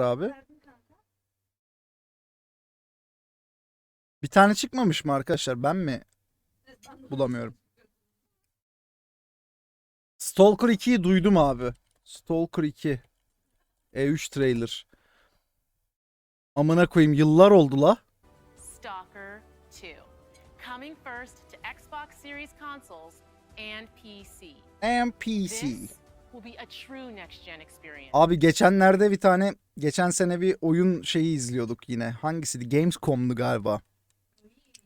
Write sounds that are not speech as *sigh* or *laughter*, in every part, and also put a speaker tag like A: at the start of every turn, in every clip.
A: abi? Bir tane çıkmamış mı arkadaşlar? Ben mi bulamıyorum? Stalker 2'yi duydum abi. Stalker 2. E3 trailer. Amına koyayım yıllar oldu la.
B: Stalker 2. Coming first to Xbox Series consoles and PC.
A: NPC.
B: This will be a true next gen experience.
A: Abi geçenlerde bir tane geçen sene bir oyun şeyi izliyorduk yine. Hangisiydi? Gamescom'du galiba.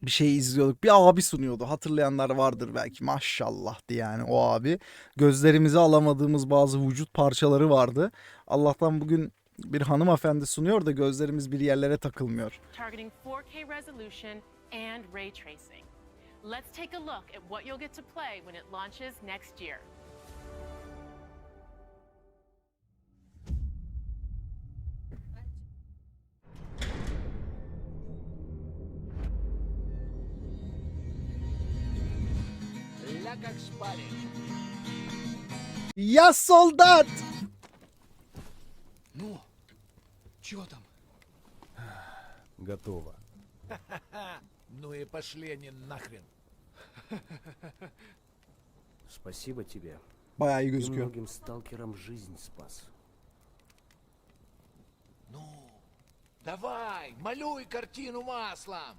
A: Bir şey izliyorduk. Bir abi sunuyordu. Hatırlayanlar vardır belki. Maşallah'tı yani o abi. Gözlerimize alamadığımız bazı vücut parçaları vardı. Allah'tan bugün bir hanımefendi sunuyor da gözlerimiz bir yerlere takılmıyor.
B: targeting 4K resolution and ray tracing. Let's take a look at what you'll get to play when it launches next year.
C: Как шпарит.
A: Ya soldat!
C: Ну, чё там?
D: Готово. *laughs*
C: Ну и пошли они нахрен. *laughs*
D: Спасибо тебе.
A: Bayağı
D: Ты
A: gözüküyor.
D: многим сталкерам жизнь спас.
C: Ну, давай, малюй картину маслом.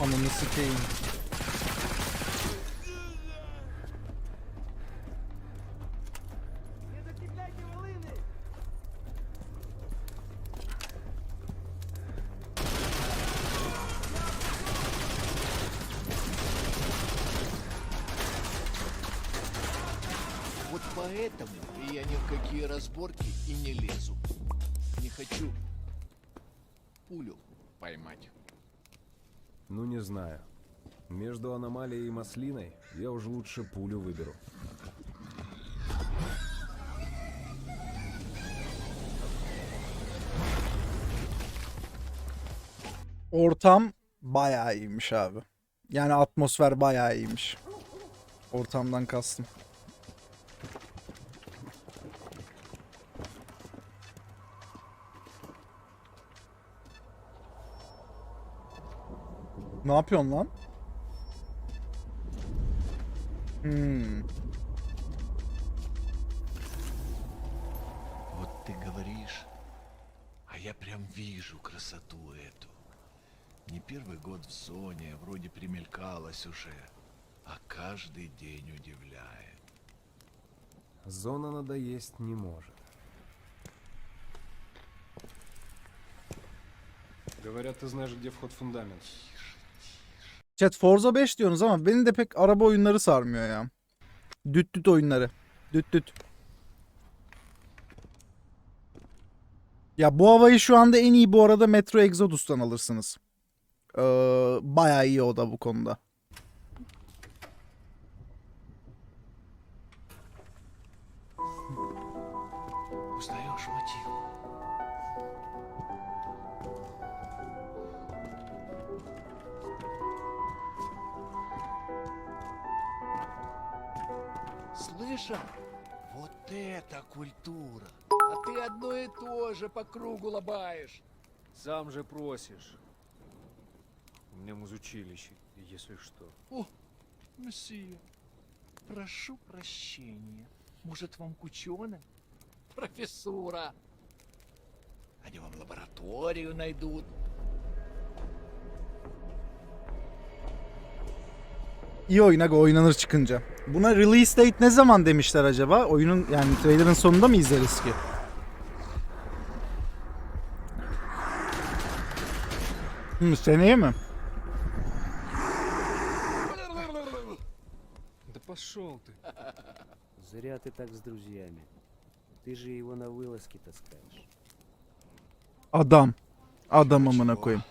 A: Ananı sikeyim.
C: Вот поэтому я ни в какие разборки и не лезу. Не хочу пулю поймать.
D: Ну, не знаю. Между аномалией и маслиной я уж лучше пулю выберу.
A: Ortam bayağı iyiymiş abi. Yani atmosfer bayağı iyiymiş. Ortamdan kastım. Ne yapıyorsun lan? Hmm.
C: Вот ты говоришь, а я прям вижу красоту эту. Не первый год в зоне, вроде примелькалась уже, а каждый день удивляет.
D: Зона надоесть не может. Говорят, ты знаешь, где вход в фундамент.
A: Chat Forza 5 diyorsunuz ama beni de pek araba oyunları sarmıyor ya. Düt düt oyunları. Düt düt. Ya bu havayı şu anda en iyi bu arada Metro Exodus'tan alırsınız. Ee, bayağı iyi o da bu konuda.
C: Узнаешь мотив? Слышал? Вот это культура! А ты одно и то же по кругу лобаешь.
E: Сам же просишь. У меня музучилище, если что.
C: О, месье, прошу прощения. Может, вам кучена? Профессура. Они вам лабораторию найдут.
A: İyi oyun aga oynanır çıkınca. Buna release date ne zaman demişler acaba? Oyunun yani trailer'ın sonunda mı izleriz ki? Hmm, seneye mi?
E: Да пошел ты. *laughs*
D: Зря ты так с друзьями. Ты же его на вылазки таскаешь.
A: Adam. Adam amına koyayım.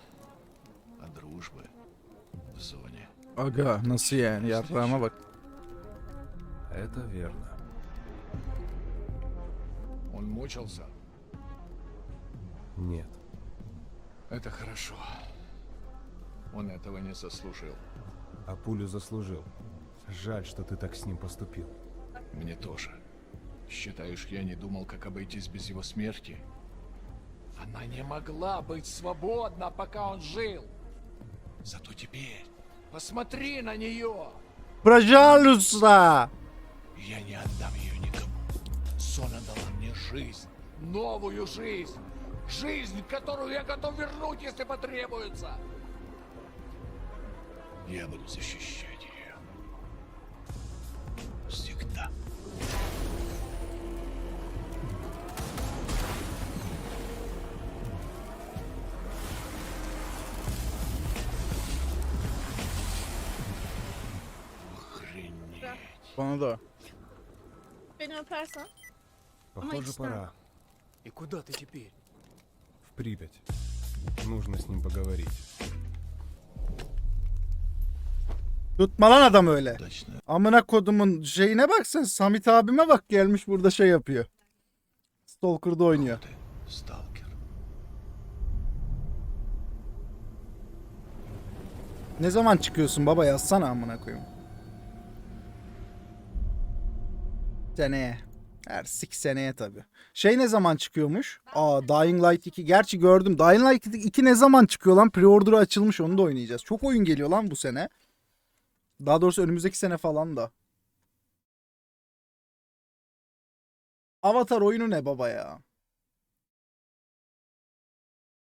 A: Aga nasıl yani yarrağıma bak.
D: Это верно.
C: Он мучился.
D: Нет.
C: Это хорошо. Он этого не заслужил.
D: А пулю заслужил. Жаль, что ты так с ним поступил.
C: Мне тоже. Считаешь, я не думал, как обойтись без его смерти? Она не могла быть свободна, пока он жил. Зато теперь посмотри на нее.
A: Пожалуйста!
C: Я не отдам ее никому. Сона дала мне жизнь, новую жизнь. Жизнь, которую я готов вернуть, если потребуется. Я буду защищать ее. Всегда.
A: Bana da.
F: Beni öpersen.
D: Похоже,
F: işte.
D: пора.
E: И куда ты теперь?
D: В Припять. Нужно с ним поговорить.
A: Tutma lan adam öyle.
C: Удачно.
A: Amına kodumun şeyine bak sen. Samit abime bak gelmiş burada şey yapıyor. Stalker'da oynuyor.
C: Ты, сталкер.
A: Ne zaman çıkıyorsun baba yazsana amına koyayım. Seneye. Her sik seneye tabi. Şey ne zaman çıkıyormuş? Aa Dying Light 2. Gerçi gördüm. Dying Light 2 ne zaman çıkıyor lan? Pre-order'ı açılmış onu da oynayacağız. Çok oyun geliyor lan bu sene. Daha doğrusu önümüzdeki sene falan da. Avatar oyunu ne baba ya?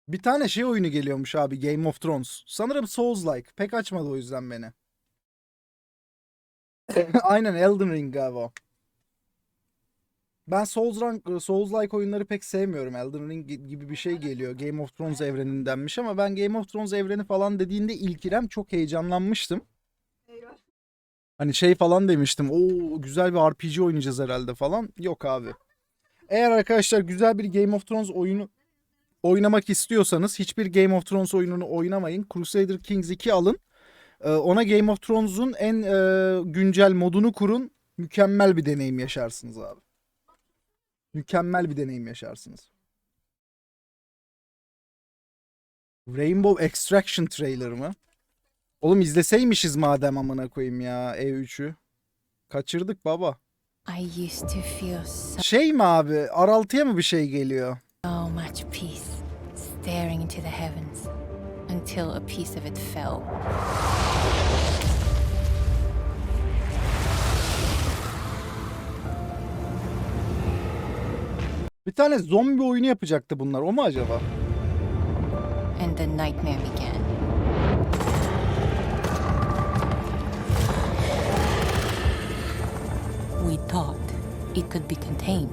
A: Bir tane şey oyunu geliyormuş abi Game of Thrones. Sanırım Souls-like. Pek açmadı o yüzden beni. *laughs* Aynen Elden Ring galiba. Ben Souls Souls-like oyunları pek sevmiyorum. Elden Ring gi- gibi bir şey geliyor. Game of Thrones evrenindenmiş ama ben Game of Thrones evreni falan dediğinde ilk İrem çok heyecanlanmıştım. Hani şey falan demiştim. Oo güzel bir RPG oynayacağız herhalde falan. Yok abi. Eğer arkadaşlar güzel bir Game of Thrones oyunu oynamak istiyorsanız hiçbir Game of Thrones oyununu oynamayın. Crusader Kings 2 alın. Ee, ona Game of Thrones'un en e, güncel modunu kurun. Mükemmel bir deneyim yaşarsınız abi. Mükemmel bir deneyim yaşarsınız. Rainbow Extraction trailer mı? Oğlum izleseymişiz madem amına koyayım ya E3'ü. Kaçırdık baba.
G: So
A: Şey mi abi? Araltıya mı bir şey geliyor?
G: much peace staring into the heavens until a piece of it fell.
A: Bir tane zombi oyunu yapacaktı bunlar. O mu acaba?
G: And the nightmare began. We thought it could be contained,